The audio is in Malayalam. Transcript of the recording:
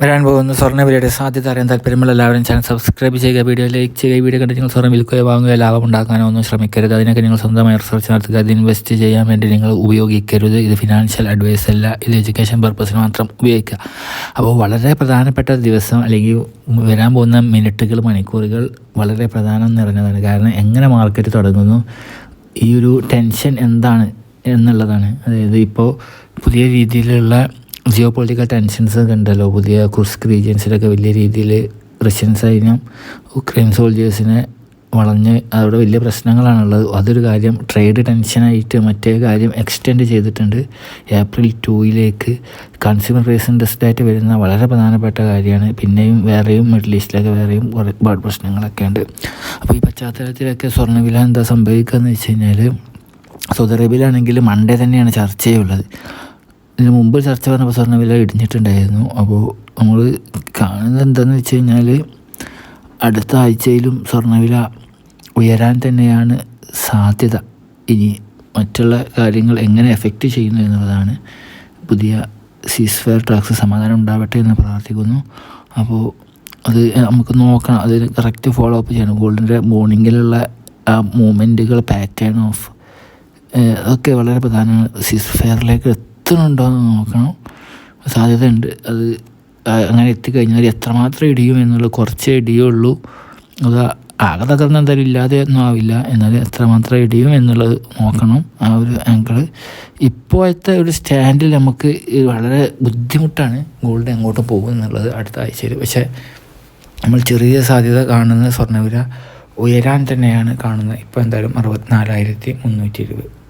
വരാൻ പോകുന്ന സ്വർണവിലയുടെ സാധ്യത അറിയാൻ താല്പര്യമുള്ള എല്ലാവരും ചാനൽ സബ്സ്ക്രൈബ് ചെയ്യുക വീഡിയോ ലൈക്ക് ചെയ്യുക വീഡിയോ കണ്ടിട്ട് നിങ്ങൾ സ്വർണം വിൽക്കുകയോ വാങ്ങുകയോ ലാഭം ഉണ്ടാക്കാനോ ഒന്നും ശ്രമിക്കരുത്. അതിനൊക്കെ നിങ്ങൾ സ്വന്തമായി റിസർച്ച് നടത്തുക അത് ഇൻവെസ്റ്റ് ചെയ്യാൻ വേണ്ടി നിങ്ങൾ ഉപയോഗിക്കരുത്. ഇത് ഫിനാൻഷ്യൽ അഡ്വൈസ് അല്ല ഇത് എഡ്യൂക്കേഷൻ പർപ്പസിന് മാത്രം ഉപയോഗിക്കുക. അപ്പോൾ വളരെ പ്രധാനപ്പെട്ട ദിവസം അല്ലെങ്കിൽ വരാൻ പോകുന്ന മിനിറ്റുകൾ മണിക്കൂറുകൾ വളരെ പ്രധാനം നിറഞ്ഞതാണ്. കാരണം എങ്ങനെ മാർക്കറ്റ് തുടങ്ങുന്നു ഈ ഒരു ടെൻഷൻ എന്താണ് എന്നുള്ളതാണ്. അതായത് ഇപ്പോൾ പുതിയ രീതിയിലുള്ള ജിയോ പൊളിറ്റിക്കൽ ടെൻഷൻസ് ഒക്കെ ഉണ്ടല്ലോ പുതിയ കുർസ്ക് റീജിയൻസിലൊക്കെ വലിയ രീതിയിൽ റഷ്യൻ സൈന്യം ഉക്രൈൻ സോൾജേഴ്സിനെ വളഞ്ഞ് അവിടെ വലിയ പ്രശ്നങ്ങളാണുള്ളത്. അതൊരു കാര്യം ട്രേഡ് ടെൻഷനായിട്ട് മറ്റേ കാര്യം എക്സ്റ്റെൻഡ് ചെയ്തിട്ടുണ്ട്. ഏപ്രിൽ ടൂയിലേക്ക് കൺസ്യൂമർ പ്രൈസ് ഇൻഡസ്ട്രിയായിട്ട് വരുന്ന വളരെ പ്രധാനപ്പെട്ട കാര്യമാണ്. പിന്നെയും വേറെയും മിഡിൽ ഈസ്റ്റിലൊക്കെ വേറെയും ഒരുപാട് പ്രശ്നങ്ങളൊക്കെ ഉണ്ട് അപ്പോൾ ഈ പശ്ചാത്തലത്തിലൊക്കെ സ്വർണവില എന്താ സംഭവിക്കുക എന്ന് വെച്ച് കഴിഞ്ഞാൽ സൗദി അറേബ്യയിലാണെങ്കിൽ മൺഡേ തന്നെയാണ് ചർച്ചയുള്ളത്. ഇതിന് മുമ്പ് ചർച്ച പറഞ്ഞപ്പോൾ സ്വർണവില ഇടിഞ്ഞിട്ടുണ്ടായിരുന്നു. അപ്പോൾ നമ്മൾ കാണുന്നത് എന്താണെന്ന് വെച്ച് കഴിഞ്ഞാൽ അടുത്ത ആഴ്ചയിലും സ്വർണവില ഉയരാൻ തന്നെയാണ് സാധ്യത. ഇനി മറ്റുള്ള കാര്യങ്ങൾ എങ്ങനെ എഫക്റ്റ് ചെയ്യുന്നു എന്നുള്ളതാണ് പുതിയ സീസ് ഫെയർ ടാക്സ് സമാധാനം ഉണ്ടാവട്ടെ എന്ന് പ്രാർത്ഥിക്കുന്നു. അപ്പോൾ അത് നമുക്ക് നോക്കണം. അത് കറക്റ്റ് ഫോളോ അപ്പ് ചെയ്യണം. ഗോൾഡിന്റെ മോർണിംഗിലുള്ള ആ മൂമെന്റുകൾ പാറ്റേൺ ഓഫ് അതൊക്കെ വളരെ പ്രധാനമാണ്. സീസ് ഫെയറിലേക്ക് എത്തുന്നുണ്ടോ എന്ന് നോക്കണം. സാധ്യതയുണ്ട്. അത് അങ്ങനെ എത്തിക്കഴിഞ്ഞാൽ എത്രമാത്രം ഇടിയും എന്നുള്ള കുറച്ചേ ഇടിയുള്ളൂ അത് ആകെ തകർന്ന് എന്തായാലും ഇല്ലാതെ ഒന്നും ആവില്ല. എന്നാലും എത്രമാത്രം ഇടിയും എന്നുള്ളത് നോക്കണം. ആ ഒരു ആങ്കിൾ ഇപ്പോഴത്തെ ഒരു സ്റ്റാൻഡിൽ നമുക്ക് വളരെ ബുദ്ധിമുട്ടാണ് ഗോൾഡ് എങ്ങോട്ട് പോകും എന്നുള്ളത് അടുത്ത ആഴ്ചയിൽ. പക്ഷേ നമ്മൾ ചെറിയ സാധ്യത കാണുന്ന സ്വർണവില ഉയരാൻ തന്നെയാണ് കാണുന്നത്. ഇപ്പോൾ എന്തായാലും അറുപത്തിനാലായിരത്തി മുന്നൂറ്റി ഇരുപത്.